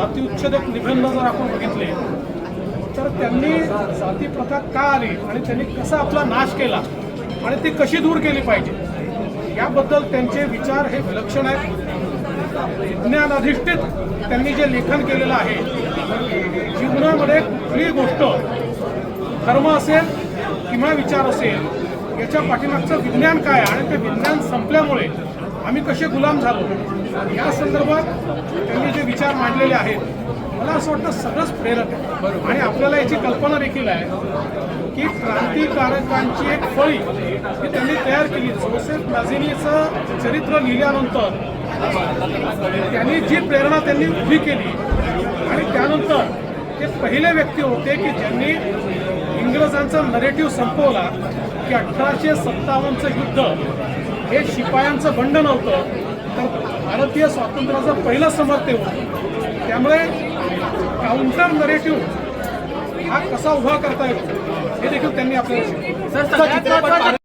जाती उच्छेदक निबंध जर आपण बघितले तर त्यांनी जाती प्रथा का आली आणि त्यांनी कसा आपला नाश केला आणि ती कशी दूर केली पाहिजे? याबद्दल त्यांचे विचार हे विलक्षण आहेत. विज्ञान अधिष्ठित त्यांनी जे लेखन केलेलं आहे जीवनामध्ये कुठलीही गोष्ट धर्म असेल किंवा विचार असेल याच्या पाठीमागचं विज्ञान काय आणि ते विज्ञान संपल्यामुळे आम्ही कसे गुलाम झालो? या संदर्भात त्यांनी जे विचार मांडलेले आहेत मला असं वाटतं सगळंच प्रेरक आहे. आणि आपल्याला याची कल्पना देखील आहे की क्रांतिकारकांची एक फळी ही त्यांनी तयार केली. जोसेफ मॅझिनीचं चरित्र लिहिल्यानंतर त्यांनी जी प्रेरणा त्यांनी उभी केली आणि त्यानंतर ते पहिले व्यक्ती होते की ज्यांनी इंग्रजांचा नरेटिव्ह संपवला की अठराशे सत्तावन्नचं युद्ध हे शिपायांचं बंड नव्हतं तर भारतीय स्वातंत्र्याचं पहिलं समर्थ होतं. त्यामुळे काउंटर नरेटिव्ह हा कसा उभा करता येतो हे देखील त्यांनी आपल्याला